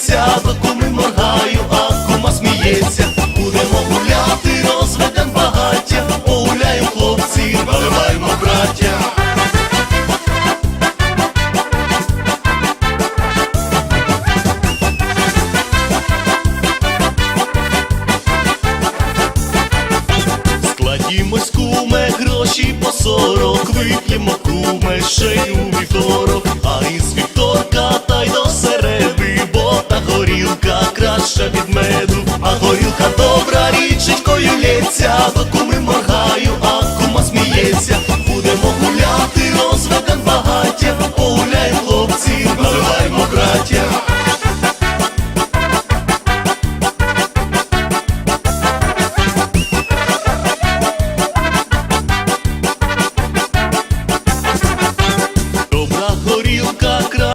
сміється, коми моргаю, а кома сміється. Будемо гуляти, розведем багаття, погуляємо хлопці, наливаємо браття. Складімось куме, гроші по сорок, вип'ємо куме шею. меду, а горілка добра річечкою лється до кума.